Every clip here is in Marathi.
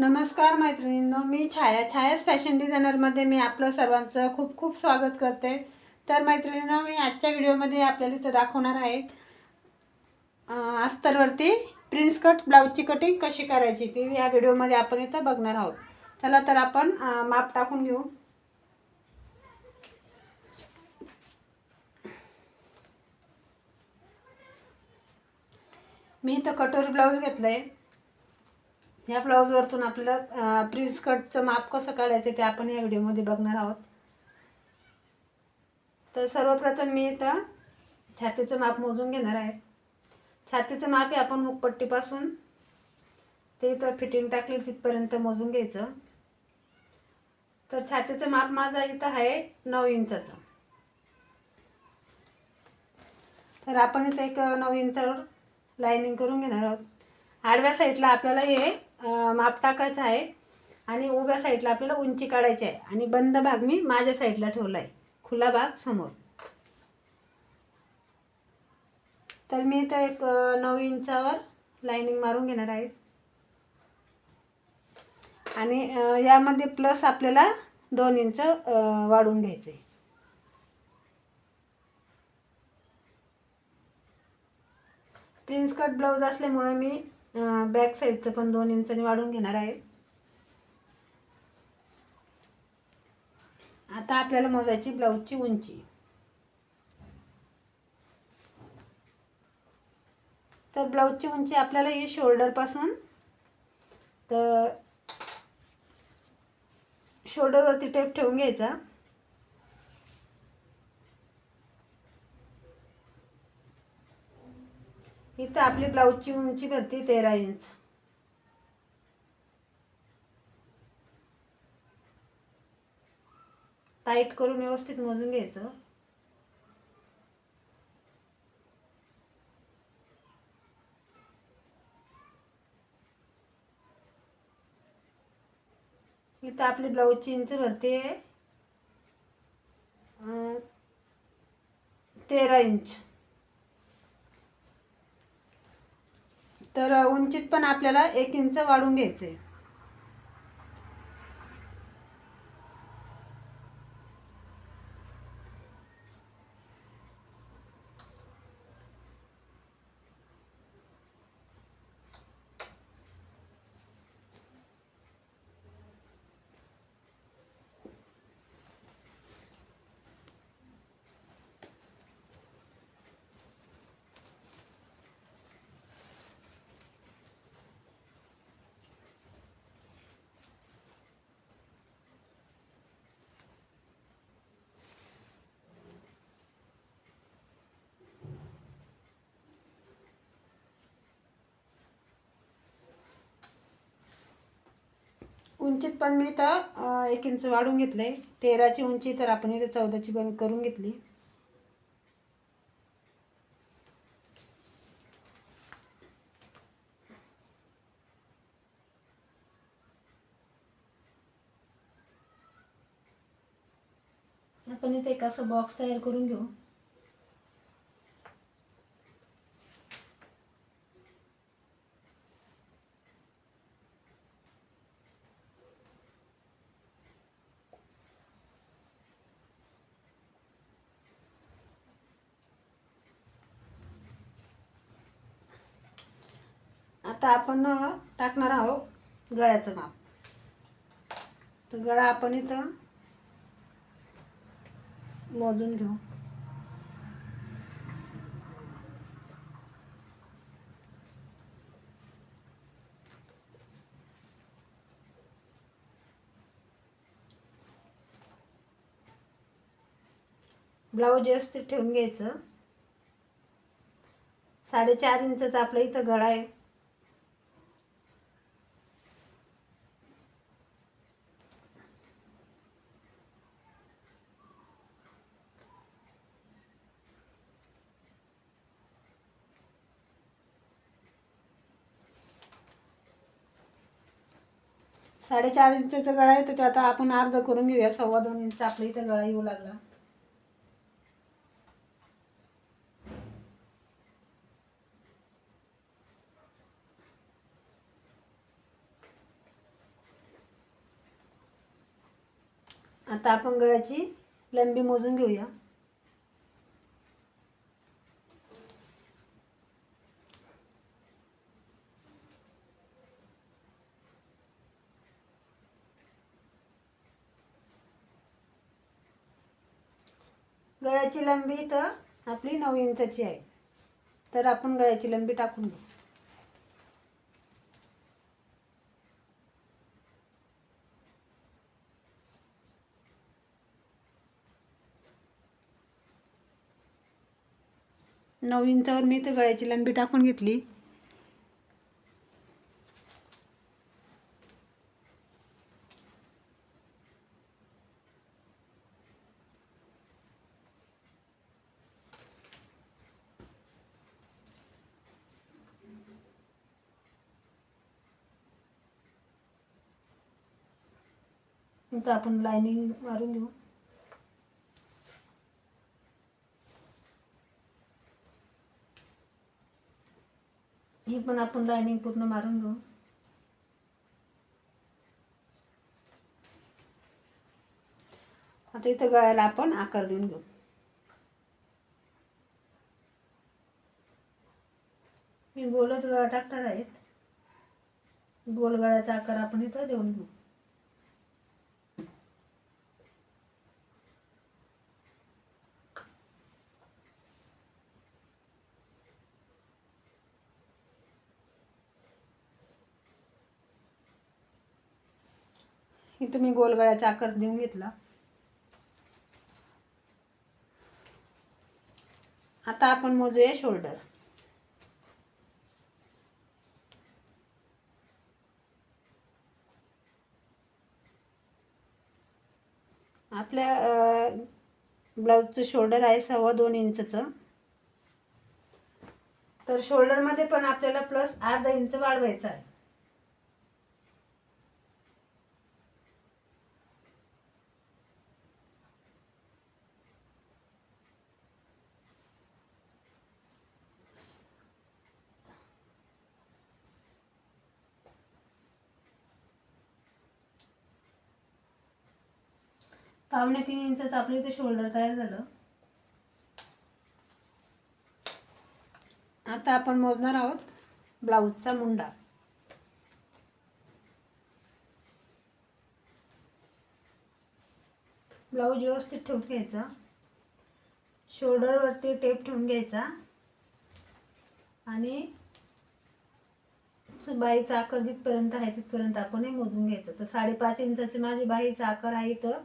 नमस्कार मैत्रिणींनो मी छाया. छायाच फॅशन डिझायनरमध्ये मी आपलं सर्वांचं खूप खूप स्वागत करते. तर मैत्रिणींनो मी आजच्या व्हिडिओमध्ये आपल्याला इथं दाखवणार आहे अस्तरवरती प्रिन्स कट ब्लाऊजची कटिंग कशी करायची ती या व्हिडिओमध्ये आपण इथं बघणार आहोत. चला तर आपण माप टाकून घेऊ. मी इथं कटोरी ब्लाऊज घेतलं आहे ह्या ब्लाऊजवरतून आपल्याला प्रिन्स कटचं माप कसं काढायचं ते आपण या व्हिडिओमध्ये बघणार आहोत. तर सर्वप्रथम मी इथं छातीचं माप मोजून घेणार आहे. छातीचं माप हे आपण हुकपट्टीपासून ते इथं फिटिंग टाकली तिथपर्यंत मोजून घ्यायचं. तर छातीचं माप माझं इथं आहे नऊ इंचाचं. तर आपण इथं एक नऊ इंचावर लाईनिंग करून घेणार आहोत. आडव्या साईडला आपल्याला हे माप टाकायचं आहे आणि उभ्या साईडला आपल्याला उंची काढायची आहे. आणि बंद भाग मी माझ्या साईडला ठेवला आहे खुला भाग समोर. तर मी इथं एक नऊ इंचावर लाईनिंग मारून घेणार आहे. आणि यामध्ये प्लस आपल्याला दोन इंच वाढून घ्यायचे प्रिन्स कट ब्लाऊज असल्यामुळे मी बॅक साईडचं पण दोन इंचांनी वाढून घेणार आहे. आता आपल्याला मोजायची ब्लाऊजची उंची. तर ब्लाऊजची उंची आपल्याला ही शोल्डरपासून तर शोल्डरवरती टेप ठेवून घ्यायचा. इथं आपली ब्लाऊजची उंची भरती तेरा इंच. टाईट करून व्यवस्थित मोजून घ्यायचं. इथं आपली ब्लाऊजची इंच भरती. आहे तेरा इंच. तर उंचीत पण आपल्याला एक इंच वाढून घ्यायचं आहे उंचीत पण मी तर एक इंच वाढून घेतलं आहे तेराची उंची तर आपण इथे चौदाची पण करून घेतली. आपण इथे एक असं बॉक्स तयार करून घेऊ आता आपण टाकणार आहोत गळ्याचं माप. तर गळा आपण इथं मोजून घेऊ. ब्लाऊज व्यवस्थित ठेवून घ्यायचं. साडेचार इंचचा आपलं इथं गळा आहे. साडेचार इंचाचा गळा येतो ते आता आपण अर्ध करून घेऊया. सव्वा दोन इंच आपल्या इथं गळा येऊ लागला. आता आपण गळ्याची लंबी मोजून घेऊया. गळ्याची लंबी तर आपली नऊ इंचाची आहे. तर आपण गळ्याची लंबी टाकून घेऊ. नऊ इंचावर मी तर गळ्याची लंबी टाकून घेतली. इथं आपण लाइनिंग मारून घेऊ. ही पण आपण लायनिंग पूर्ण मारून घेऊ. आता इथं गळ्याला आपण आकार देऊन घेऊ. मी गोलच गळा टाकणार आहेत गोल गळ्याचा आकार आपण इथं देऊन घेऊ. इथं मी गोलगळ्याचा आकार देऊन घेतला. आता आपण मोजूया शोल्डर. आपल्या ब्लाऊजचं शोल्डर आहे सव्वा दोन इंचचं. तर शोल्डरमध्ये पण आपल्याला प्लस अर्धा इंच वाढवायचं आहे. पावणे तीन इंचच आपलं इथे शोल्डर तयार झालं. आता आपण मोजणार आहोत ब्लाऊजचा मुंडा. ब्लाऊज व्यवस्थित ठेवून घ्यायचा. शोल्डरवरती टेप ठेवून घ्यायचा. आणि बाईचा आकार जिथपर्यंत आहे तिथपर्यंत आपण हे मोजून घ्यायचं. तर साडेपाच इंचाची माझी बाईचा आकार आहे तर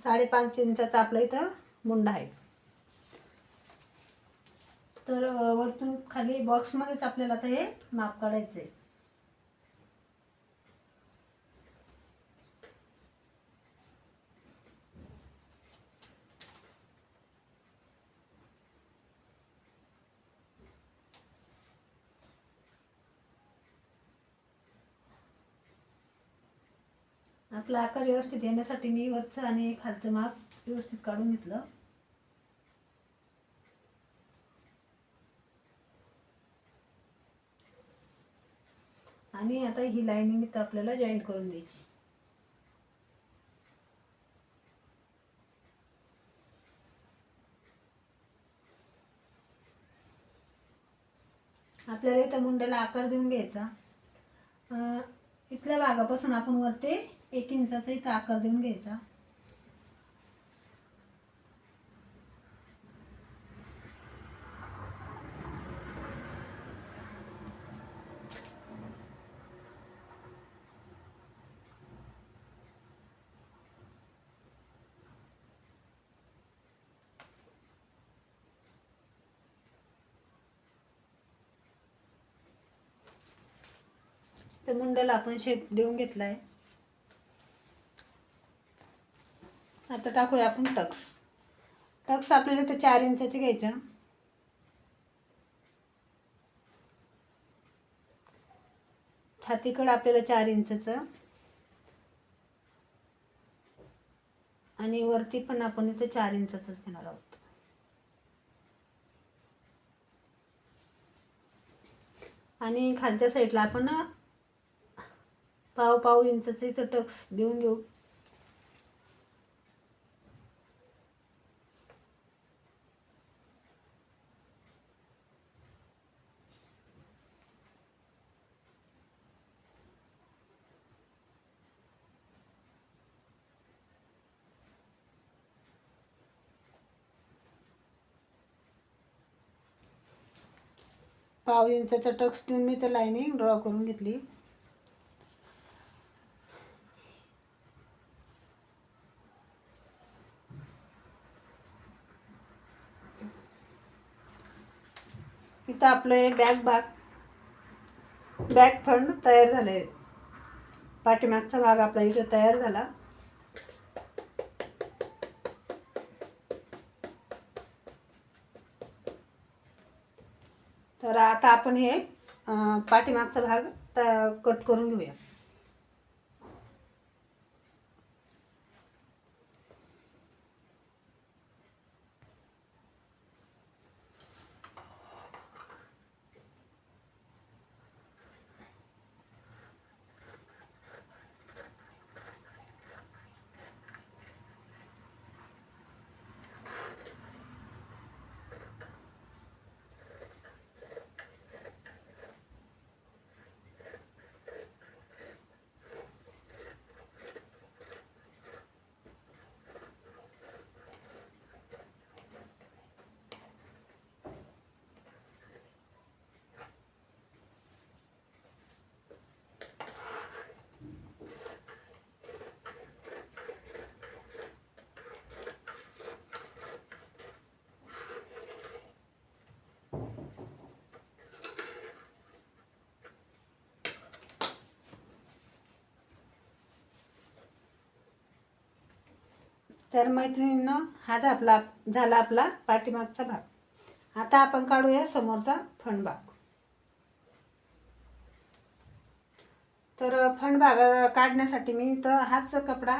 साडेपाच इंचाचा आपला इथं मुंडा आहे. तर वरतून खाली बॉक्समध्येच आपल्याला आता हे माप काढायचं आहे आपला आकार व्यवस्थित येण्यासाठी मी वरचं आणि खालचं माप व्यवस्थित काढून घेतलं. आणि आता ही लाईनिंग तर आपल्याला जॉईन करून द्यायची. आपल्याला इथं मुंड्याला आकार देऊन घ्यायचा. इथल्या भागापासून आपण वरती एक इंचाचा इथं आकार देऊन घ्यायचा. तर मुंडला आपण शेप देऊन घेतला आहे आता टाकूया आपण टक्स. टक्स आपल्याला ते चार इंचाचे घ्यायच्या छातीकडं आपल्याला चार इंचचं. आणि वरती पण आपण इथं चार इंचाचंच घेणार आहोत. आणि खालच्या साईडला आपण पाव पाव इंचाचे इथं टक्स देऊन घेऊ. पाव इंचाचा टक्स देऊन मी त्या लाईनिंग ड्रॉ करून घेतली. इथं आपलं हे बॅग भाग बॅग फंड तयार झाले. पाठीमागचा भाग आपला इथं तयार झाला. तर आता आपण हे पाठीमागचा भाग त- कट करून घेऊया. तर मैत्रिणींनो हा आपला झाला आपला पाठीमागचा भाग. आता आपण काढूया समोरचा फण भाग तर फण भाग काढण्यासाठी मी इथं हाच कपडा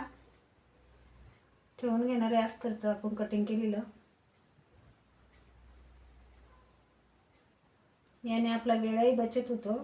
ठेवून घेणार आहे अस्तरचं आपण कटिंग केलेलं. याने आपला वेळही बचत होतो.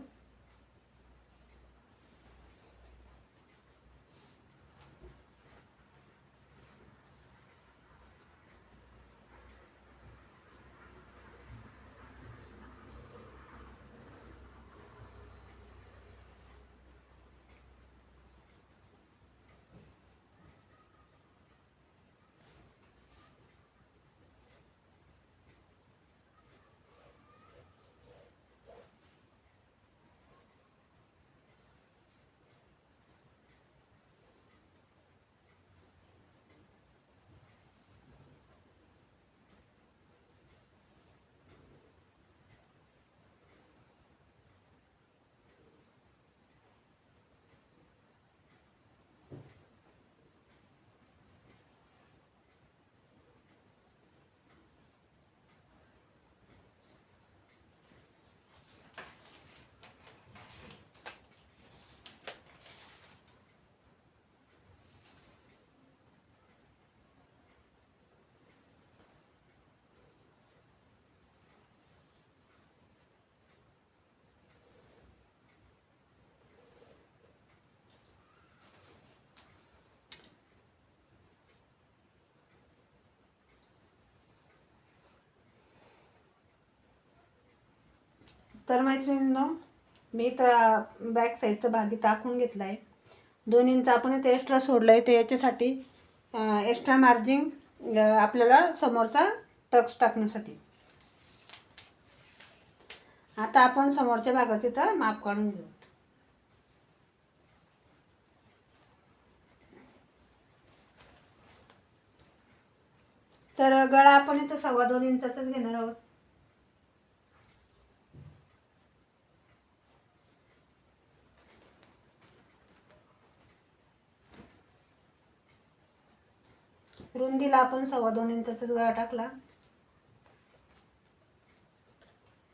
तर मैत्रिणींनो मी तर बॅक साईडचं भागी टाकून घेतलं घेतला आहे दोन इंच आपण इथे एक्स्ट्रा सोडलं आहे तर याच्यासाठी एक्स्ट्रा मार्जिन आपल्याला समोरचा टक्स टाकण्यासाठी. आता आपण समोरच्या भागात इथं माप काढून घेऊ. तर गळा आपण इथं सव्वा दोन इंचाचाच घेणार आहोत. रुंदीला आपण सव्वा दोन इंचाचाच गळा टाकला.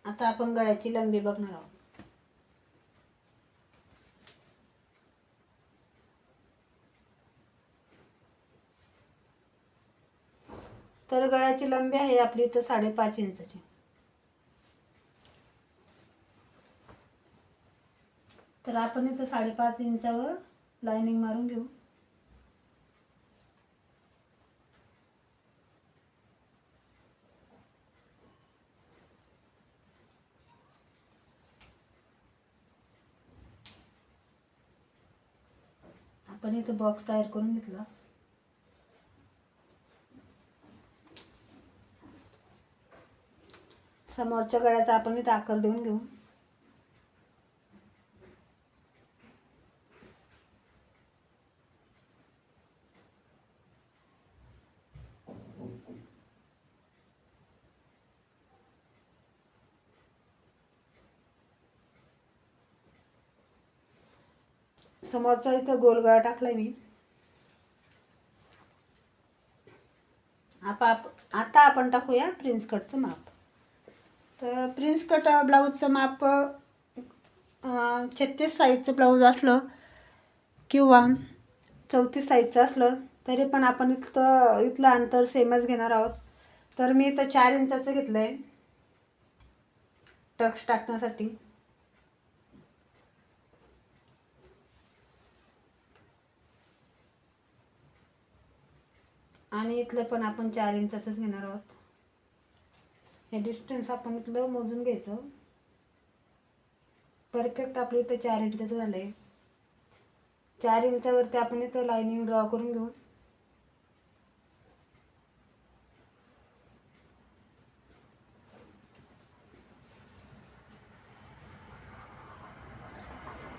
आता आपण गळ्याची लंबी बघणार आहोत. तर गळ्याची लंबी आहे आपली इथं साडेपाच इंचाची. तर आपण इथं साडेपाच इंचावर लाईनिंग मारून घेऊ. आपण इथं बॉक्स तयार करून घेतला. समोरच्या गळ्याचा आपण इथं आकार देऊन घेऊ. समोरचा इथं गोलगळा टाकलाय मी. आता आप आता आपण टाकूया प्रिन्स कटचं माप. तर प्रिन्स कट ब्लाऊजचं माप छत्तीस साईजचं ब्लाऊज असलं किंवा चौतीस साईजचं असलं तरी पण आपण इथलं इथलं अंतर सेमच घेणार आहोत. तर मी इथं चार इंचाचं घेतलं आहे टक्स टाकण्यासाठी. आणि इथलं पण आपण चार इंचाचंच घेणार आहोत. हे डिस्टन्स आपण इथलं मोजून घ्यायचं. परफेक्ट आपलं इथं चार इंचाचं झालं आहे चार इंचावरती आपण इथं लाईनिंग ड्रॉ करून घेऊ.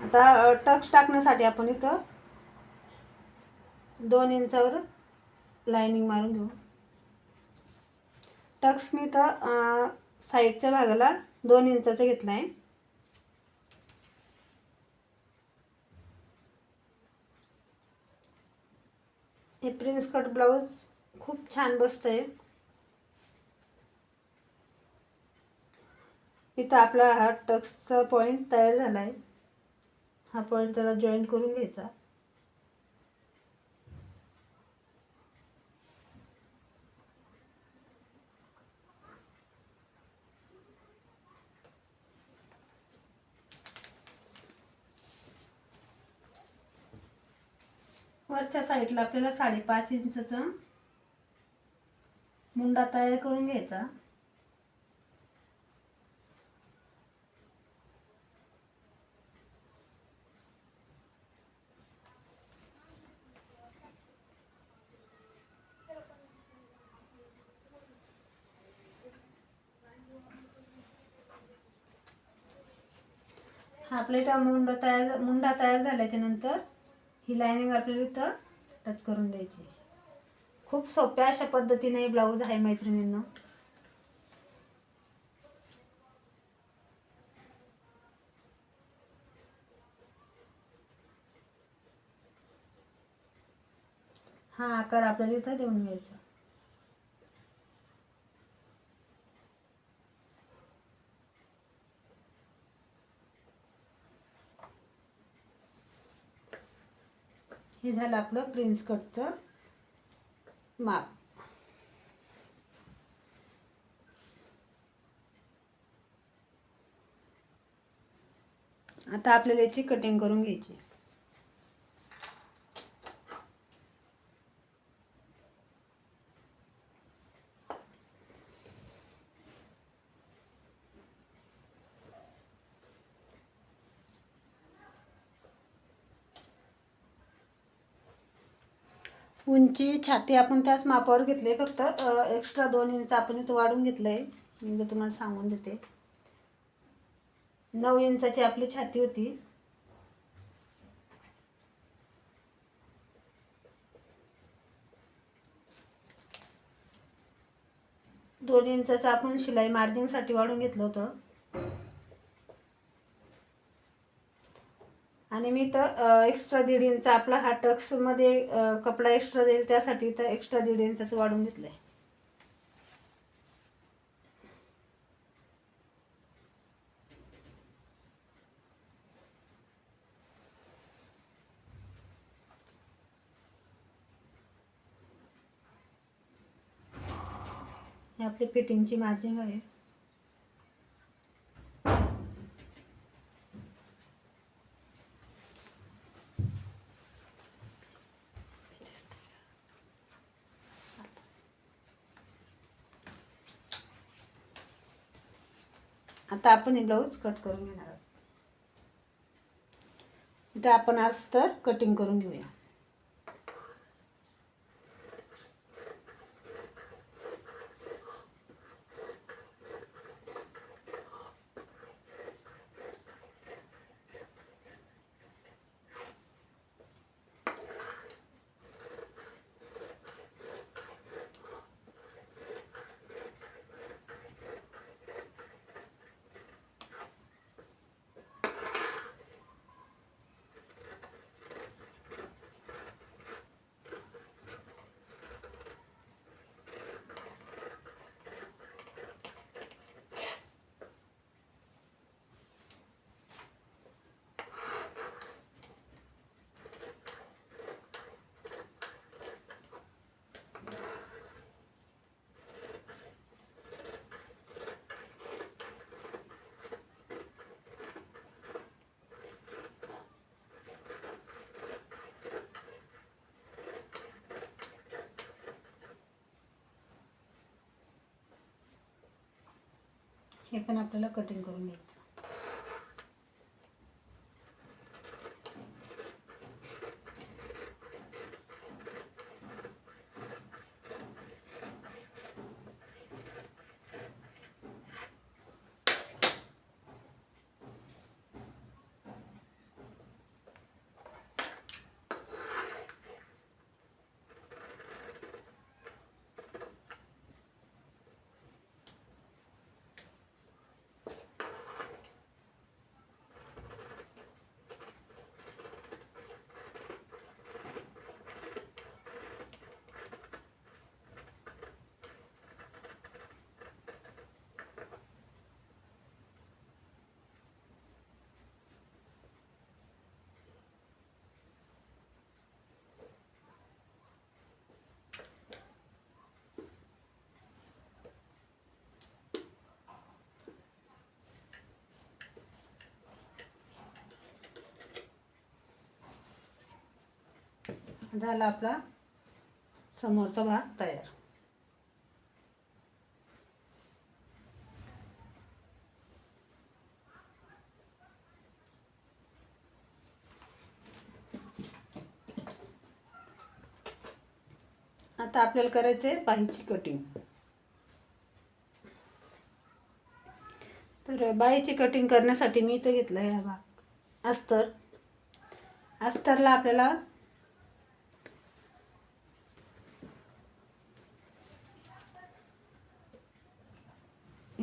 आता टक्स टाकण्यासाठी आपण इथं दोन इंचावर लायनिंग मारून घेऊ. टक्स मी तर साईडच्या भागाला दोन इंचाचा घेतला आहे हे प्रिन्स कट ब्लाऊज खूप छान बसतं आहे इथं आपला हा टक्सचा पॉईंट तयार झाला आहे हा पॉईंट त्याला जॉईंट करून घ्यायचा. वरच्या साईडला आपल्याला साडेपाच इंचचा मुंडा तयार करून घ्यायचा. हा आपल्या मुंडा तयार मुंडा तयार झाल्याच्यानंतर ही लायनिंग आपल्याला इथं टच करून द्यायची. खूप सोप्या अशा पद्धतीने हे ब्लाऊज आहे मैत्रिणींना. हा आकार आपल्याला इथं देऊन घ्यायचा. हे झालं आपलं प्रिन्स कटचं माप. आता आपल्याला याची कटिंग करून घ्यायची. उंची छाती आपण त्याच मापावर घेतले फक्त. एक्स्ट्रा दोन इंच आपण इथं वाढून घेतलं आहे मी तुम्हाला सांगून देते. नऊ इंचाची आपली छाती होती. दोन इंचाचं आपण शिलाई मार्जिनसाठी वाढून घेतलं होतं. आणि मी तर एक्स्ट्रा दीड इंच आपला हा टक्समध्ये कपडा एक्स्ट्रा देईल त्यासाठी तर एक्स्ट्रा दीड इंचाचं वाढून घेतलं आहे हे आपली फिटिंगची मार्जिंग आहे. आता आपण हे ब्लाऊज कट करून घेणार आहोत. इथं आपण आज तर कटिंग करून घेऊया. हे पण आपल्याला कटिंग करून घ्यायचं. झाला आपला समोरचा भाग तयार. आता आपल्याला करायचं आहे बाहीची कटिंग तर बाहीची कटिंग करण्यासाठी मी इथं घेतलं आहे हा भाग. अस्तर. अस्तरला आपल्याला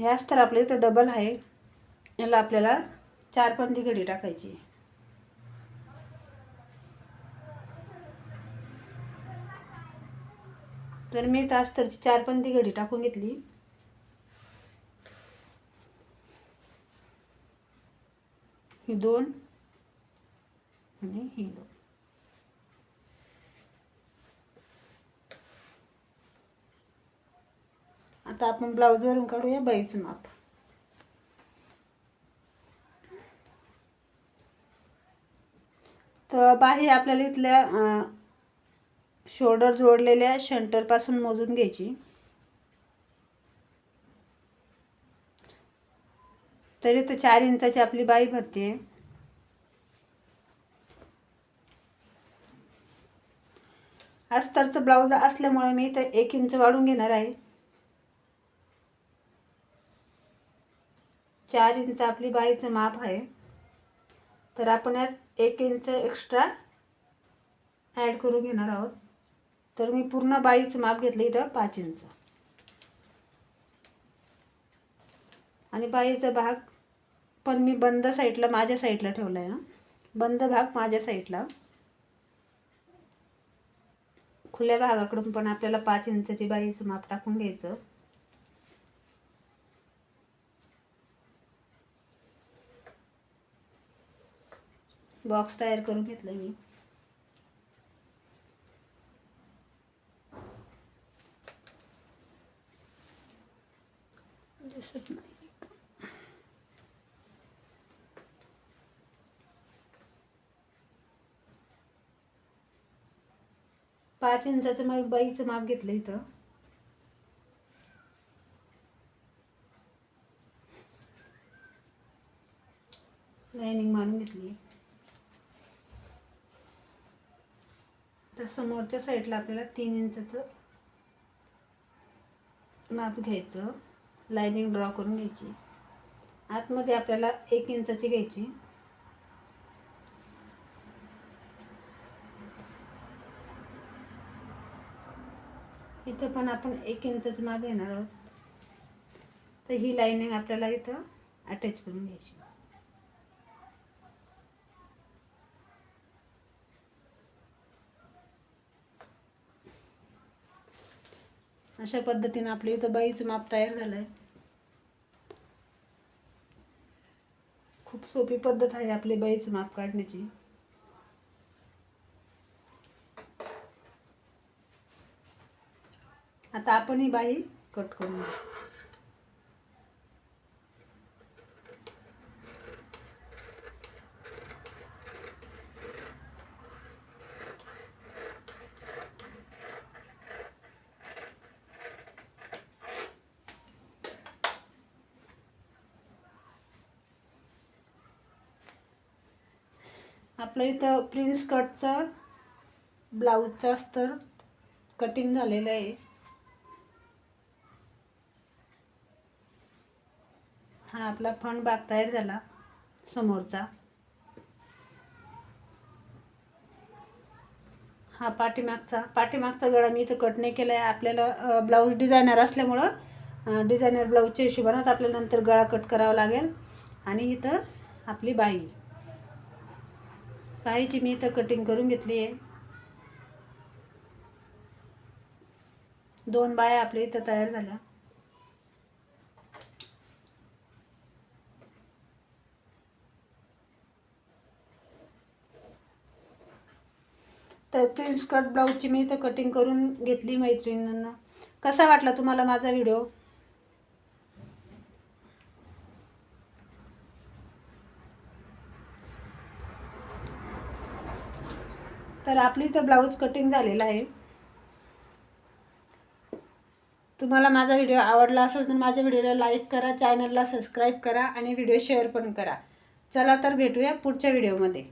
ह्याच अस्तर आपल्या इथं डबल आहे. याला आपल्याला चार पंथी घडी टाकायची. तर मी तास अस्तरची चार पंथी घडी टाकून घेतली. ही दोन आणि ही दोन. आता आपण ब्लाऊजवरून काढूया बाईचं माप. तर बाही आपल्याला इथल्या शोल्डर जोडलेल्या शंटरपासून मोजून घ्यायची. तरी तर चार इंचाची आपली बाई भरते. अस्तरचं ब्लाऊज असल्यामुळे मी तर एक इंच वाढून घेणार आहे. चार इंच आपली बाईचं माप आहे. तर आपण यात एक इंच एक्स्ट्रा ॲड करून घेणार आहोत. तर मी पूर्ण बाईचं माप घेतलं इथं पाच इंच. आणि बाईचा भाग पण मी बंद साईडला माझ्या साईडला ठेवला आहे ना बंद भाग माझ्या साईडला. खुल्या भागाकडून पण आपल्याला पाच इंचाची बाईचं माप टाकून घ्यायचं. बॉक्स तयार करून घेतलं मी. दिसत नाही. पाच इंचाचं मग बाईचं माप घेतलं इथं. लाईनिंग मारून घेतली तर समोरच्या साईडला आपल्याला तीन इंचाचं माप घ्यायचं. लाईनिंग ड्रॉ करून घ्यायची. आतमध्ये आपल्याला एक इंचाची घ्यायची. इथं पण आपण एक इंचाचं माप घेणार आहोत. तर ही लाईनिंग आपल्याला इथं अटॅच करून घ्यायची. अशा पद्धतीनं आपली इथं बाईचं माप तयार झालं आहे खूप सोपी पद्धत आहे आपली बाईचं माप काढण्याची. आता आपण ही बाई कट करून आपलं इथं प्रिन्स कटचा ब्लाऊजचाच तर कटिंग झालेलं आहे. हा आपला फंड बाग तयार झाला समोरचा. हा पाठीमागचा पाठीमागचा गळा मी इथं कट नाही केला आहे आपल्याला ब्लाऊज डिझायनर असल्यामुळं डिझायनर ब्लाऊजच्या हिशोबानंच आपल्याला नंतर गळा कट करावा लागेल. आणि इथं आपली बाई. बाईची मी इथं कटिंग करून घेतली आहे. दोन बाया आपल्या इथं तयार झाल्या. तर प्रिन्स कट ब्लाऊजची मी इथं कटिंग करून घेतली मैत्रिणींना. कसा वाटला तुम्हाला माझा व्हिडिओ तर आपली तर ब्लाऊज कटिंग झालेला आहे. तुम्हाला माझा व्हिडिओ आवडला असेल तर माझ्या व्हिडिओला लाईक करा चॅनलला सबस्क्राईब करा आणि व्हिडिओ शेअर पण करा. चला तर भेटूया पुढच्या व्हिडिओमध्ये.